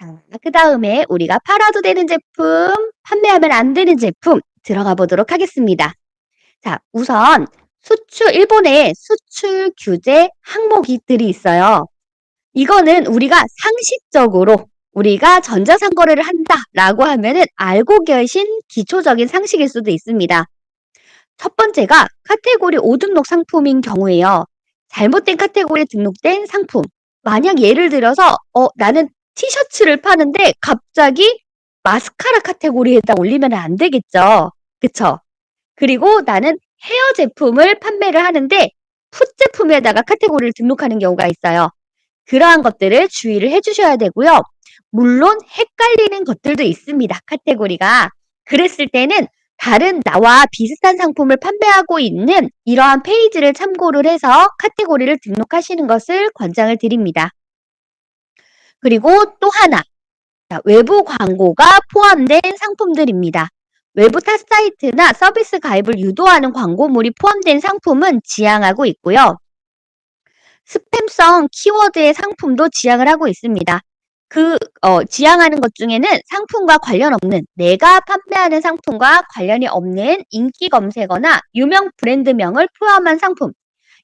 자, 그 다음에 우리가 팔아도 되는 제품, 판매하면 안 되는 제품 들어가 보도록 하겠습니다. 자, 우선 수출, 일본에 수출 규제 항목들이 있어요. 이거는 우리가 상식적으로 우리가 전자상거래를 한다라고 하면은 알고 계신 기초적인 상식일 수도 있습니다. 첫 번째가 카테고리 5등록 상품인 경우에요. 잘못된 카테고리에 등록된 상품. 만약 예를 들어서 어 나는 티셔츠를 파는데 갑자기 마스카라 카테고리에다 올리면 안 되겠죠. 그쵸? 그리고 나는 헤어 제품을 판매를 하는데 풋 제품에다가 카테고리를 등록하는 경우가 있어요. 그러한 것들을 주의를 해주셔야 되고요. 물론 헷갈리는 것들도 있습니다. 카테고리가. 그랬을 때는 다른 나와 비슷한 상품을 판매하고 있는 이러한 페이지를 참고를 해서 카테고리를 등록하시는 것을 권장을 드립니다. 그리고 또 하나, 외부 광고가 포함된 상품들입니다. 외부 타 사이트나 서비스 가입을 유도하는 광고물이 포함된 상품은 지양하고 있고요. 스팸성 키워드의 상품도 지양을 하고 있습니다. 그 어, 지향하는 것 중에는 상품과 관련 없는 내가 판매하는 상품과 관련이 없는 인기 검색어나 유명 브랜드명을 포함한 상품.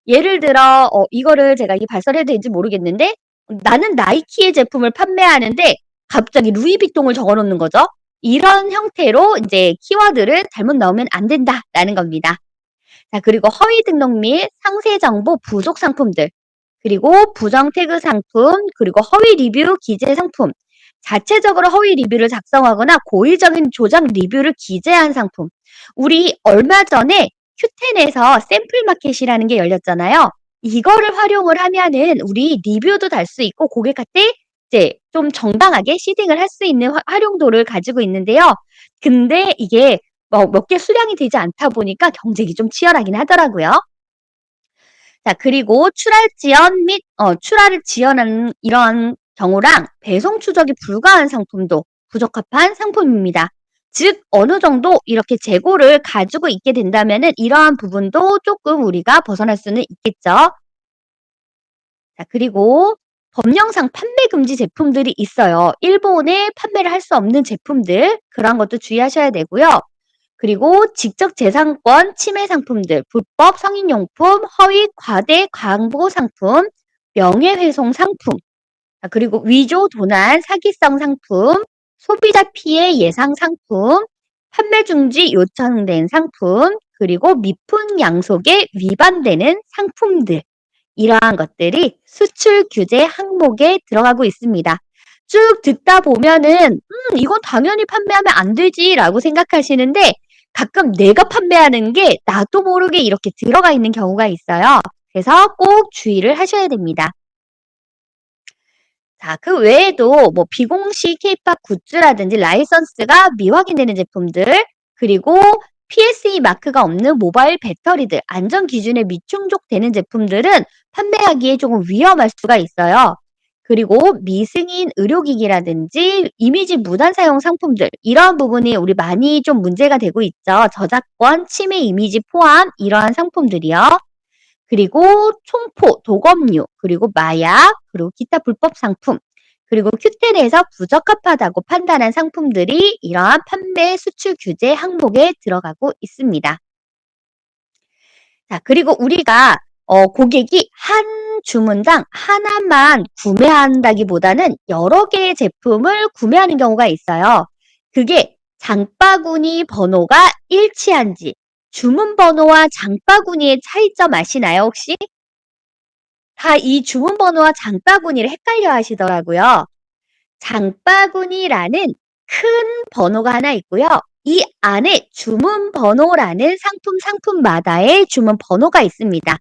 예를 들어 어, 이거를 제가 이게 발설해도 되는지 모르겠는데 나는 나이키의 제품을 판매하는데 갑자기 루이비통을 적어놓는 거죠. 이런 형태로 이제 키워드를 잘못 넣으면 안 된다라는 겁니다. 자, 그리고 허위 등록 및 상세 정보 부족 상품들. 그리고 부정 태그 상품, 그리고 허위 리뷰 기재 상품, 자체적으로 허위 리뷰를 작성하거나 고의적인 조작 리뷰를 기재한 상품. 우리 얼마 전에 큐텐에서 샘플 마켓이라는 게 열렸잖아요. 이거를 활용을 하면은 우리 리뷰도 달 수 있고 고객한테 이제 좀 정당하게 시딩을 할 수 있는 활용도를 가지고 있는데요. 근데 이게 뭐 몇 개 수량이 되지 않다 보니까 경쟁이 좀 치열하긴 하더라고요. 자, 그리고 출할 지연 및 어, 출하를 지연하는 이런 경우랑 배송 추적이 불가한 상품도 부적합한 상품입니다. 즉 어느 정도 이렇게 재고를 가지고 있게 된다면은 이러한 부분도 조금 우리가 벗어날 수는 있겠죠. 자, 그리고 법령상 판매 금지 제품들이 있어요. 일본에 판매를 할 수 없는 제품들 그런 것도 주의하셔야 되고요. 그리고 직접 재산권 침해 상품들, 불법 성인용품, 허위 과대 광고 상품, 명예훼손 상품, 그리고 위조 도난 사기성 상품, 소비자 피해 예상 상품, 판매 중지 요청된 상품, 그리고 미품 양속에 위반되는 상품들. 이러한 것들이 수출 규제 항목에 들어가고 있습니다. 쭉 듣다 보면은, 음, 이건 당연히 판매하면 안 되지라고 생각하시는데, 가끔 내가 판매하는 게 나도 모르게 이렇게 들어가 있는 경우가 있어요. 그래서 꼭 주의를 하셔야 됩니다. 자, 그 외에도 뭐 비공식 케이팝 굿즈라든지 라이선스가 미확인되는 제품들, 그리고 PSE 마크가 없는 모바일 배터리들, 안전 기준에 미충족되는 제품들은 판매하기에 조금 위험할 수가 있어요. 그리고 미승인 의료기기라든지 이미지 무단 사용 상품들 이러한 부분이 우리 많이 좀 문제가 되고 있죠. 저작권, 침해 이미지 포함 이러한 상품들이요. 그리고 총포, 도검류, 그리고 마약, 그리고 기타 불법 상품, 그리고 큐텐에서 부적합하다고 판단한 상품들이 이러한 판매 수출 규제 항목에 들어가고 있습니다. 자, 그리고 우리가 어, 고객이 한 주문당 하나만 구매한다기보다는 여러 개의 제품을 구매하는 경우가 있어요. 그게 장바구니 번호가 일치한지 주문 번호와 장바구니의 차이점 아시나요, 혹시? 다 이 주문 번호와 장바구니를 헷갈려 하시더라고요. 장바구니라는 큰 번호가 하나 있고요. 이 안에 주문 번호라는 상품 상품마다의 주문 번호가 있습니다.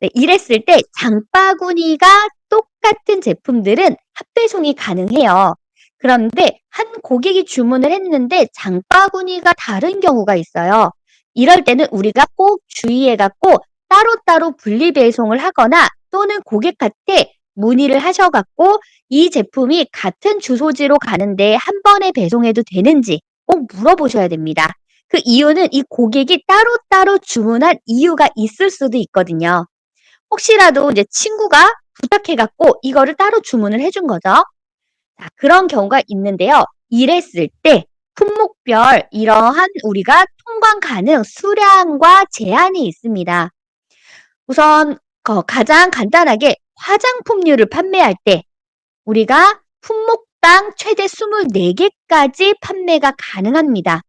네, 이랬을 때 장바구니가 똑같은 제품들은 합배송이 가능해요. 그런데 한 고객이 주문을 했는데 장바구니가 다른 경우가 있어요. 이럴 때는 우리가 꼭 주의해 갖고 따로따로 분리 배송을 하거나 또는 고객한테 문의를 하셔 갖고 이 제품이 같은 주소지로 가는데 한 번에 배송해도 되는지 꼭 물어보셔야 됩니다. 그 이유는 이 고객이 따로따로 주문한 이유가 있을 수도 있거든요. 혹시라도 이제 친구가 부탁해 갖고 이거를 따로 주문을 해준 거죠. 자, 그런 경우가 있는데요. 이랬을 때 품목별 이러한 우리가 통관 가능 수량과 제한이 있습니다. 우선 어, 가장 간단하게 화장품류를 판매할 때 우리가 품목당 최대 24개까지 판매가 가능합니다.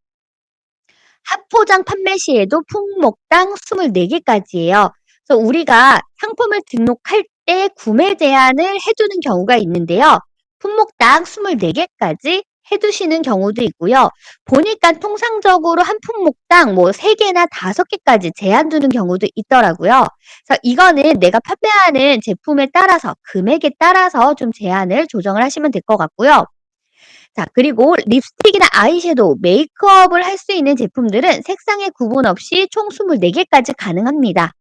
합포장 판매 시에도 품목당 24개까지예요. 그래서 우리가 상품을 등록할 때 구매 제한을 해두는 경우가 있는데요. 품목당 24개까지 해두시는 경우도 있고요. 보니까 통상적으로 한 품목당 뭐 3개나 5개까지 제한 두는 경우도 있더라고요. 그래서 이거는 내가 판매하는 제품에 따라서 금액에 따라서 좀 제한을 조정을 하시면 될 것 같고요. 자, 그리고 립스틱이나 아이섀도우, 메이크업을 할 수 있는 제품들은 색상의 구분 없이 총 24개까지 가능합니다.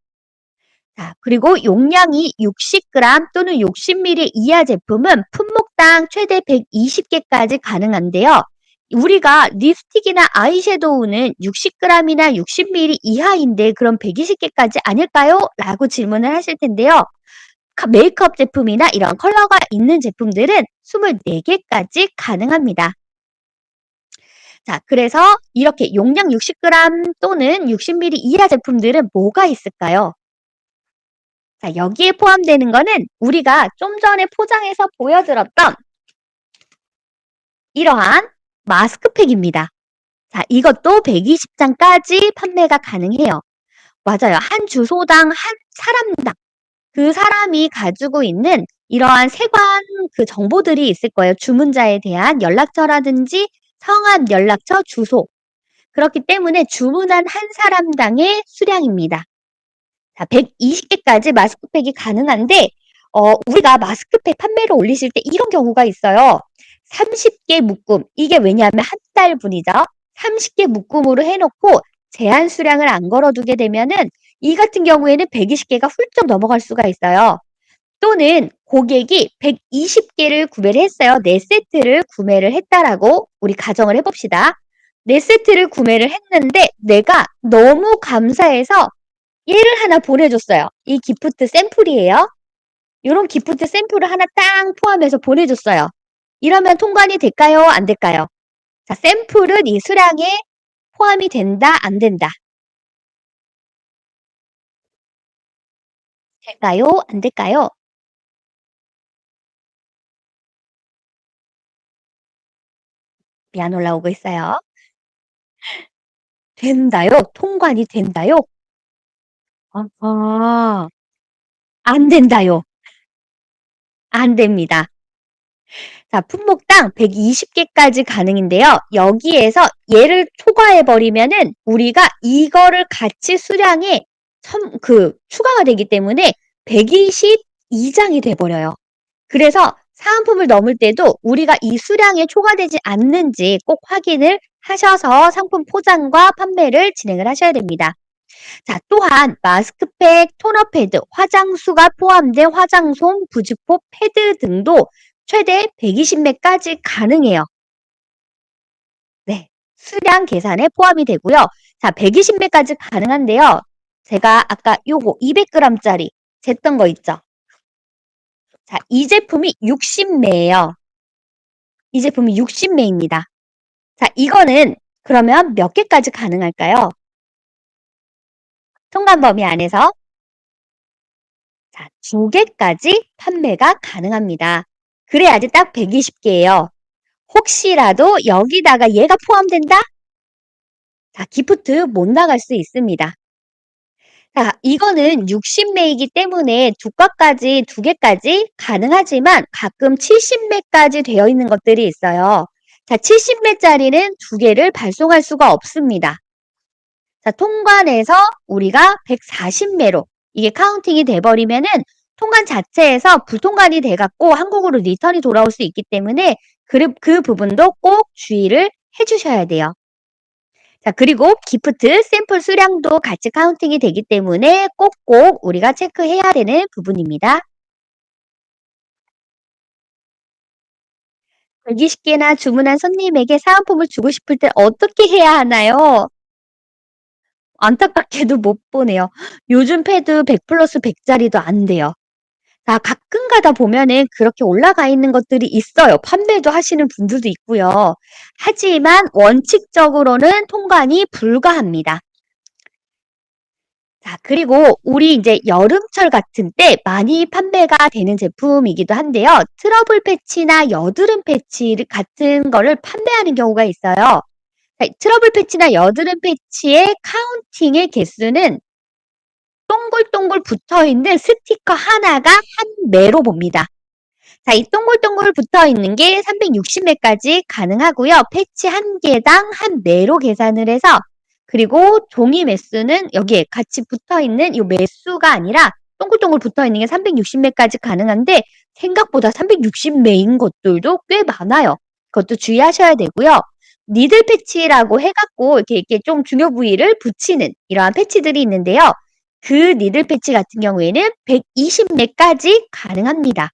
자, 그리고 용량이 60g 또는 60ml 이하 제품은 품목당 최대 120개까지 가능한데요. 우리가 립스틱이나 아이섀도우는 60g이나 60ml 이하인데 그럼 120개까지 아닐까요? 라고 질문을 하실 텐데요. 메이크업 제품이나 이런 컬러가 있는 제품들은 24개까지 가능합니다. 자, 그래서 이렇게 용량 60g 또는 60ml 이하 제품들은 뭐가 있을까요? 자, 여기에 포함되는 거는 우리가 좀 전에 포장해서 보여드렸던 이러한 마스크팩입니다. 자, 이것도 120장까지 판매가 가능해요. 맞아요. 한 주소당 한 사람당 그 사람이 가지고 있는 이러한 세관 그 정보들이 있을 거예요. 주문자에 대한 연락처라든지 성함, 연락처, 주소. 그렇기 때문에 주문한 한 사람당의 수량입니다. 자, 120개까지 마스크팩이 가능한데 어, 우리가 마스크팩 판매를 올리실 때 이런 경우가 있어요. 30개 묶음. 이게 왜냐하면 한 달 분이죠. 30개 묶음으로 해놓고 제한 수량을 안 걸어두게 되면은 이 같은 경우에는 120개가 훌쩍 넘어갈 수가 있어요. 또는 고객이 120개를 구매를 했어요. 4세트를 구매를 했다라고 우리 가정을 해봅시다. 4세트를 구매를 했는데 내가 너무 감사해서 얘를 하나 보내줬어요. 이 기프트 샘플이에요. 이런 기프트 샘플을 하나 땅 포함해서 보내줬어요. 이러면 통관이 될까요? 안 될까요? 자, 샘플은 이 수량에 포함이 된다? 안 된다? 될까요? 안 될까요? 미안 올라오고 있어요. 된다요? 통관이 된다요? 아, 안 된다요. 안 됩니다. 자, 품목당 120개까지 가능인데요. 여기에서 얘를 초과해 버리면은 우리가 이거를 같이 수량에 첨, 그, 추가가 되기 때문에 122 장이 돼 버려요. 그래서 사은품을 넘을 때도 우리가 이 수량에 초과되지 않는지 꼭 확인을 하셔서 상품 포장과 판매를 진행을 하셔야 됩니다. 자, 또한 마스크팩, 토너 패드, 화장수가 포함된 화장솜, 부직포, 패드 등도 최대 120매까지 가능해요. 네, 수량 계산에 포함이 되고요. 자, 120매까지 가능한데요. 제가 아까 요거 200g짜리 쟀던 거 있죠? 자, 이 제품이 60매예요. 이 제품이 60매입니다. 자, 이거는 그러면 몇 개까지 가능할까요? 통관 범위 안에서 자, 두 개까지 판매가 가능합니다. 그래야지 딱 120개예요. 혹시라도 여기다가 얘가 포함된다? 자, 기프트 못 나갈 수 있습니다. 자, 이거는 60매이기 때문에 두 가까지, 두 개까지 가능하지만 가끔 70매까지 되어 있는 것들이 있어요. 자, 70매짜리는 두 개를 발송할 수가 없습니다. 자, 통관에서 우리가 140매로 이게 카운팅이 돼버리면은 통관 자체에서 불통관이 돼갖고 한국으로 리턴이 돌아올 수 있기 때문에 그, 그 부분도 꼭 주의를 해주셔야 돼요. 자, 그리고 기프트 샘플 수량도 같이 카운팅이 되기 때문에 꼭꼭 우리가 체크해야 되는 부분입니다. 120개나 주문한 손님에게 사은품을 주고 싶을 때 어떻게 해야 하나요? 안타깝게도 못 보내요. 요즘 패드 100 플러스 100짜리도 안 돼요. 자, 가끔 가다 보면은 그렇게 올라가 있는 것들이 있어요. 판매도 하시는 분들도 있고요. 하지만 원칙적으로는 통관이 불가합니다. 자, 그리고 우리 이제 여름철 같은 때 많이 판매가 되는 제품이기도 한데요. 트러블 패치나 여드름 패치 같은 거를 판매하는 경우가 있어요. 자, 트러블 패치나 여드름 패치의 카운팅의 개수는 동글동글 붙어 있는 스티커 하나가 한 매로 봅니다. 자, 이 동글동글 붙어 있는 게 360매까지 가능하고요. 패치 한 개당 한 매로 계산을 해서 그리고 종이 매수는 여기에 같이 붙어 있는 이 매수가 아니라 동글동글 붙어 있는 게 360매까지 가능한데 생각보다 360매인 것들도 꽤 많아요. 그것도 주의하셔야 되고요. 니들 패치라고 해 갖고 이렇게, 이렇게 좀 중요 부위를 붙이는 이러한 패치들이 있는데요. 그 니들 패치 같은 경우에는 120매까지 가능합니다.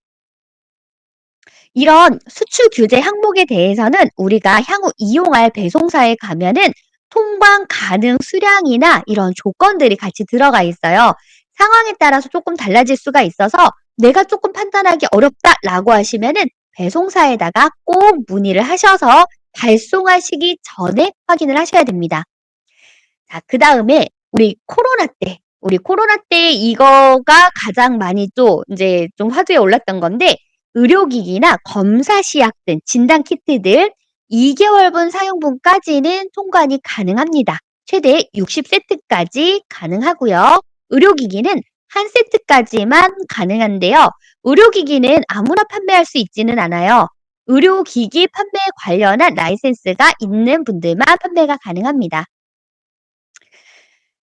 이런 수출 규제 항목에 대해서는 우리가 향후 이용할 배송사에 가면은 통관 가능 수량이나 이런 조건들이 같이 들어가 있어요. 상황에 따라서 조금 달라질 수가 있어서 내가 조금 판단하기 어렵다라고 하시면은 배송사에다가 꼭 문의를 하셔서 발송하시기 전에 확인을 하셔야 됩니다. 자, 그 다음에 우리 코로나 때, 우리 코로나 때 이거가 가장 많이 또 이제 좀 화두에 올랐던 건데 의료기기나 검사 시약 등 진단 키트들 2개월분 사용분까지는 통관이 가능합니다. 최대 60세트까지 가능하고요. 의료기기는 한 세트까지만 가능한데요. 의료기기는 아무나 판매할 수 있지는 않아요. 의료기기 판매 관련한 라이센스가 있는 분들만 판매가 가능합니다.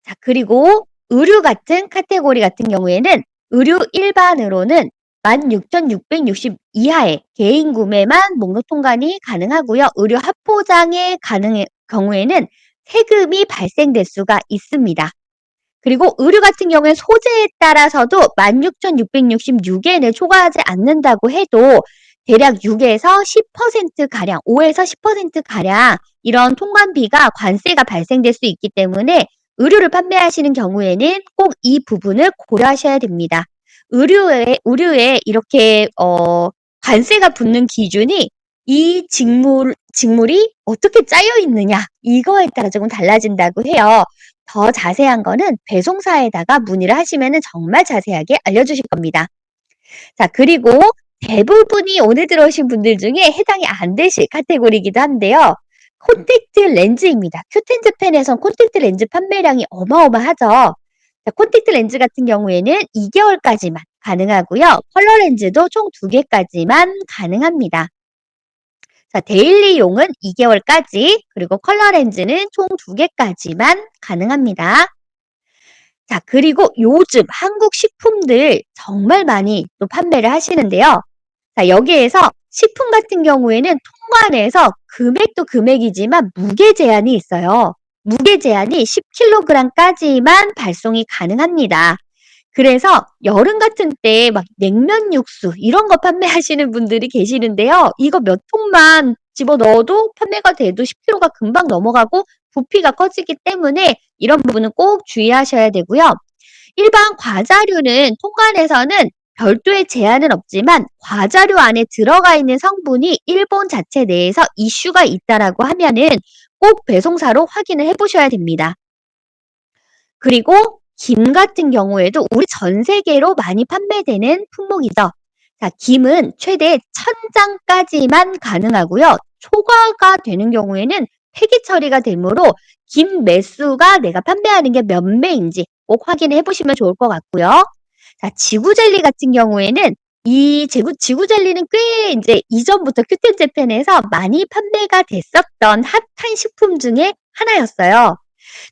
자, 그리고 의류 같은 카테고리 같은 경우에는 의류 일반으로는 16,660 이하의 개인 구매만 목록 통관이 가능하고요. 의료 합포장의 가능 경우에는 세금이 발생될 수가 있습니다. 그리고 의류 같은 경우에 소재에 따라서도 16,666엔을 초과하지 않는다고 해도 대략 6에서 10%가량, 5에서 10%가량 이런 통관비가 관세가 발생될 수 있기 때문에 의류를 판매하시는 경우에는 꼭 이 부분을 고려하셔야 됩니다. 의류에, 의류에 이렇게, 어, 관세가 붙는 기준이 이 직물, 직물이 어떻게 짜여 있느냐, 이거에 따라 조금 달라진다고 해요. 더 자세한 거는 배송사에다가 문의를 하시면 정말 자세하게 알려주실 겁니다. 자, 그리고 대부분이 오늘 들어오신 분들 중에 해당이 안 되실 카테고리이기도 한데요. 콘택트 렌즈입니다. 큐텐즈 펜에선 콘택트 렌즈 판매량이 어마어마하죠. 자, 콘택트 렌즈 같은 경우에는 2개월까지만 가능하고요. 컬러 렌즈도 총 2개까지만 가능합니다. 자, 데일리용은 2개월까지, 그리고 컬러 렌즈는 총 2개까지만 가능합니다. 자, 그리고 요즘 한국 식품들 정말 많이 또 판매를 하시는데요. 자, 여기에서 식품 같은 경우에는 통관에서 금액도 금액이지만 무게 제한이 있어요. 무게 제한이 10kg까지만 발송이 가능합니다. 그래서 여름 같은 때 막 냉면 육수 이런 거 판매하시는 분들이 계시는데요. 이거 몇 통만 집어 넣어도 판매가 돼도 10kg가 금방 넘어가고 부피가 커지기 때문에 이런 부분은 꼭 주의하셔야 되고요. 일반 과자류는 통관에서는 별도의 제한은 없지만 과자류 안에 들어가 있는 성분이 일본 자체 내에서 이슈가 있다라고 하면은 꼭 배송사로 확인을 해보셔야 됩니다. 그리고 김 같은 경우에도 우리 전 세계로 많이 판매되는 품목이죠. 자, 김은 최대 1000장까지만 가능하고요. 초과가 되는 경우에는 폐기 처리가 되므로 김 매수가 내가 판매하는 게 몇 매인지 꼭 확인해 보시면 좋을 것 같고요. 자, 지구 젤리 같은 경우에는 이 지구, 지구 젤리는 꽤 이제 이전부터 큐텐 재팬에서 많이 판매가 됐었던 핫한 식품 중에 하나였어요.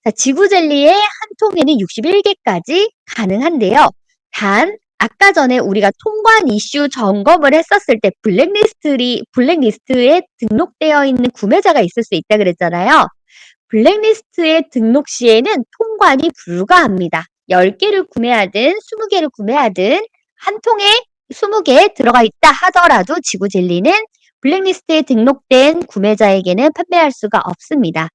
자, 지구 젤리의 한 통에는 61개까지 가능한데요. 단, 아까 전에 우리가 통관 이슈 점검을 했었을 때 블랙리스트리, 블랙리스트에 등록되어 있는 구매자가 있을 수 있다 그랬잖아요. 블랙리스트에 등록 시에는 통관이 불가합니다. 10개를 구매하든 20개를 구매하든 한 통에 20개 들어가 있다 하더라도 지구 젤리는 블랙리스트에 등록된 구매자에게는 판매할 수가 없습니다.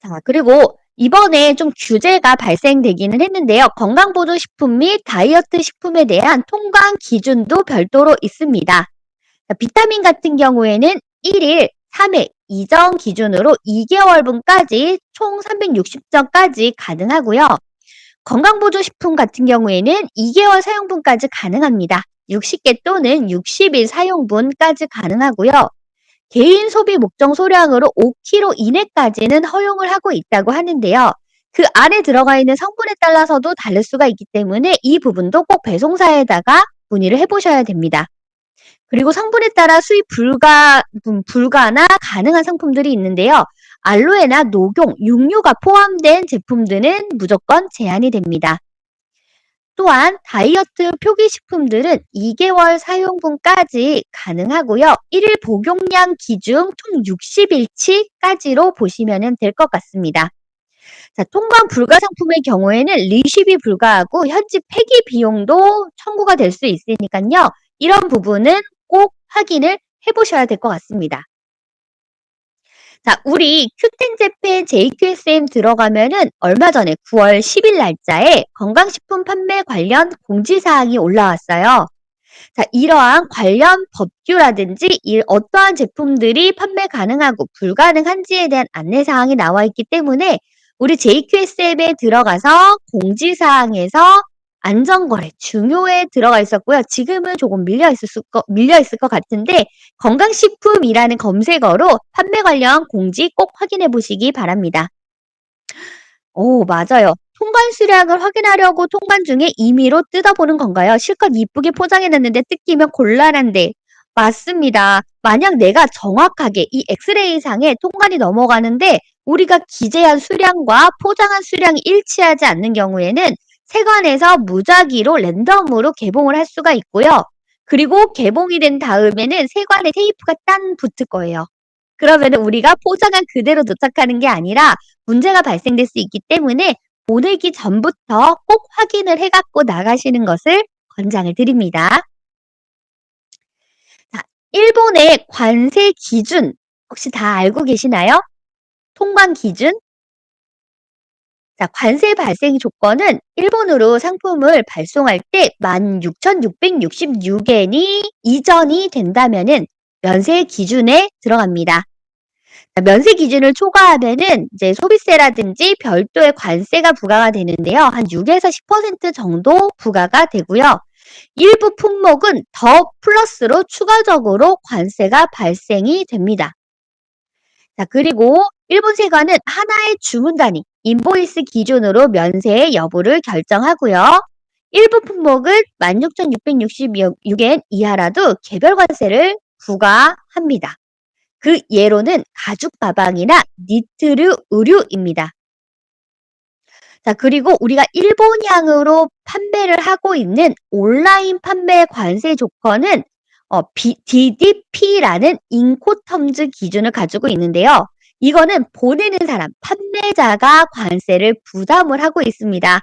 자, 그리고 이번에 좀 규제가 발생되기는 했는데요. 건강보조식품 및 다이어트 식품에 대한 통관 기준도 별도로 있습니다. 비타민 같은 경우에는 1일 3회 이전 기준으로 2개월분까지 총 360전까지 가능하고요. 건강보조식품 같은 경우에는 2개월 사용분까지 가능합니다. 60개 또는 60일 사용분까지 가능하고요. 개인 소비 목적 소량으로 5kg 이내까지는 허용을 하고 있다고 하는데요. 그 안에 들어가 있는 성분에 따라서도 다를 수가 있기 때문에 이 부분도 꼭 배송사에다가 문의를 해보셔야 됩니다. 그리고 성분에 따라 수입 불가, 음, 불가나 가능한 상품들이 있는데요. 알로에나 녹용, 육류가 포함된 제품들은 무조건 제한이 됩니다. 또한 다이어트 표기식품들은 2개월 사용분까지 가능하고요. 1일 복용량 기준 총 60일치까지로 보시면 될 것 같습니다. 자, 통관 불가 상품의 경우에는 리쉽이 불가하고 현지 폐기 비용도 청구가 될 수 있으니까요. 이런 부분은 꼭 확인을 해보셔야 될 것 같습니다. 자, 우리 큐텐제펜 JQSM 들어가면은 얼마 전에 9월 10일 날짜에 건강식품 판매 관련 공지사항이 올라왔어요. 자, 이러한 관련 법규라든지 이 어떠한 제품들이 판매 가능하고 불가능한지에 대한 안내사항이 나와 있기 때문에 우리 JQSM에 들어가서 공지사항에서 안전거래 중요에 들어가 있었고요. 지금은 조금 밀려 있을 거, 밀려 있을 것 같은데 건강식품이라는 검색어로 판매 관련 공지 꼭 확인해 보시기 바랍니다. 오, 맞아요. 통관 수량을 확인하려고 통관 중에 임의로 뜯어보는 건가요? 실컷 이쁘게 포장해놨는데 뜯기면 곤란한데. 맞습니다. 만약 내가 정확하게 이 엑스레이 상에 통관이 넘어가는데 우리가 기재한 수량과 포장한 수량이 일치하지 않는 경우에는 세관에서 무작위로 랜덤으로 개봉을 할 수가 있고요. 그리고 개봉이 된 다음에는 세관에 테이프가 딴 붙을 거예요. 그러면 우리가 포장한 그대로 도착하는 게 아니라 문제가 발생될 수 있기 때문에 보내기 전부터 꼭 확인을 해갖고 나가시는 것을 권장을 드립니다. 자, 일본의 관세 기준 혹시 다 알고 계시나요? 통관 기준? 자, 관세 발생 조건은 일본으로 상품을 발송할 때 16,666엔이 이전이 된다면은 면세 기준에 들어갑니다. 자, 면세 기준을 초과하면은 이제 소비세라든지 별도의 관세가 부과가 되는데요. 한 6에서 10% 정도 부과가 되고요. 일부 품목은 더 플러스로 추가적으로 관세가 발생이 됩니다. 자, 그리고 일본 세관은 하나의 주문 단위, 인보이스 기준으로 면세의 여부를 결정하고요. 일부 품목은 16,666엔 이하라도 개별 관세를 부과합니다. 그 예로는 가죽 가방이나 니트류 의류입니다. 자, 그리고 우리가 일본향으로 판매를 하고 있는 온라인 판매 관세 조건은 어, DDP라는 인코텀즈 기준을 가지고 있는데요. 이거는 보내는 사람, 판매자가 관세를 부담을 하고 있습니다.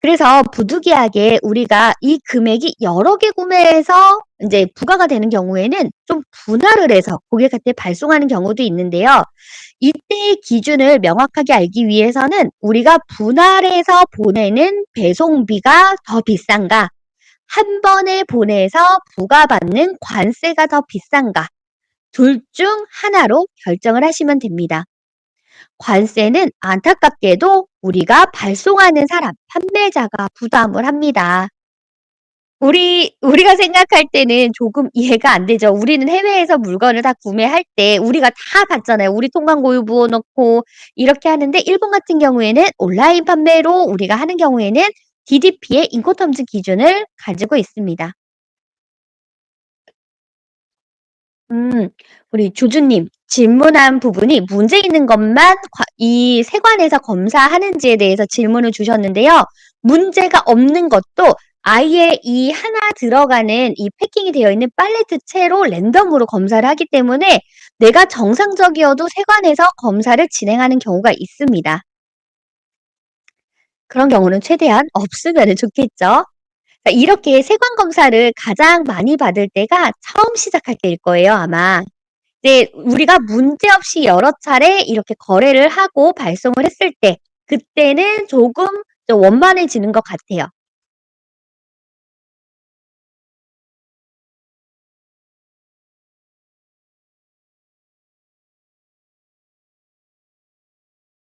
그래서 부득이하게 우리가 이 금액이 여러 개 구매해서 이제 부과가 되는 경우에는 좀 분할을 해서 고객한테 발송하는 경우도 있는데요. 이때의 기준을 명확하게 알기 위해서는 우리가 분할해서 보내는 배송비가 더 비싼가, 한 번에 보내서 부과받는 관세가 더 비싼가, 둘 중 하나로 결정을 하시면 됩니다. 관세는 안타깝게도 우리가 발송하는 사람, 판매자가 부담을 합니다. 우리, 우리가 생각할 때는 조금 이해가 안 되죠. 우리는 해외에서 물건을 다 구매할 때 우리가 다 받잖아요. 우리 통관 고유 부어놓고 이렇게 하는데 일본 같은 경우에는 온라인 판매로 우리가 하는 경우에는 DDP의 인코텀즈 기준을 가지고 있습니다. 음, 우리 조주님 질문한 부분이 문제 있는 것만 이 세관에서 검사하는지에 대해서 질문을 주셨는데요. 문제가 없는 것도 아예 이 하나 들어가는 이 패킹이 되어 있는 팔레트 채로 랜덤으로 검사를 하기 때문에 내가 정상적이어도 세관에서 검사를 진행하는 경우가 있습니다. 그런 경우는 최대한 없으면 좋겠죠. 이렇게 세관 검사를 가장 많이 받을 때가 처음 시작할 때일 거예요, 아마. 이제 우리가 문제없이 여러 차례 이렇게 거래를 하고 발송을 했을 때 그때는 조금 좀 원만해지는 것 같아요.